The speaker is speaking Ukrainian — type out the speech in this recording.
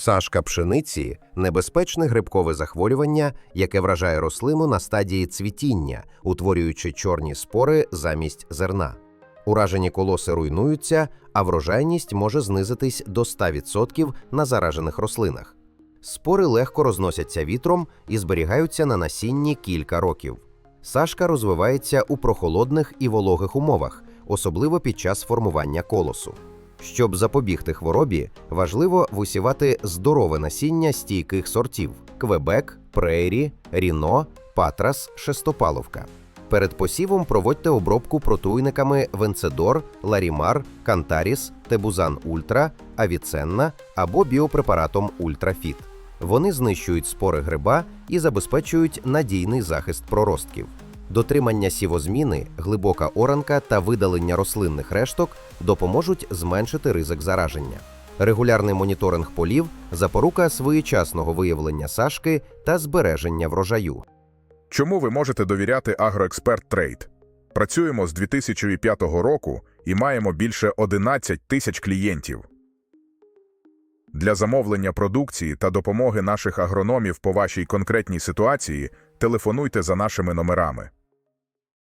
Сашка пшениці небезпечне грибкове захворювання, яке вражає рослину на стадії цвітіння, утворюючи чорні спори замість зерна. Уражені колоси руйнуються, а врожайність може знизитись до 100% на заражених рослинах. Спори легко розносяться вітром і зберігаються на насінні кілька років. Сашка розвивається у прохолодних і вологих умовах, особливо під час формування колосу. Щоб запобігти хворобі, важливо висівати здорове насіння стійких сортів: Квебек, Прейрі, Ріно, Патрас, Шестопаловка. Перед посівом проводьте обробку протруйниками Венцедор, Ларімар, Кантаріс, Тебузан Ультра, Авіценна або біопрепаратом Ультрафіт. Вони знищують спори гриба і забезпечують надійний захист проростків. Дотримання сівозміни, глибока оранка та видалення рослинних решток допоможуть зменшити ризик зараження. Регулярний моніторинг полів запорука своєчасного виявлення сашки та збереження врожаю. Чому ви можете довіряти Агроексперт Трейд? Працюємо з 2005 року і маємо більше 11 тисяч клієнтів. Для замовлення продукції та допомоги наших агрономів по вашій конкретній ситуації телефонуйте за нашими номерами.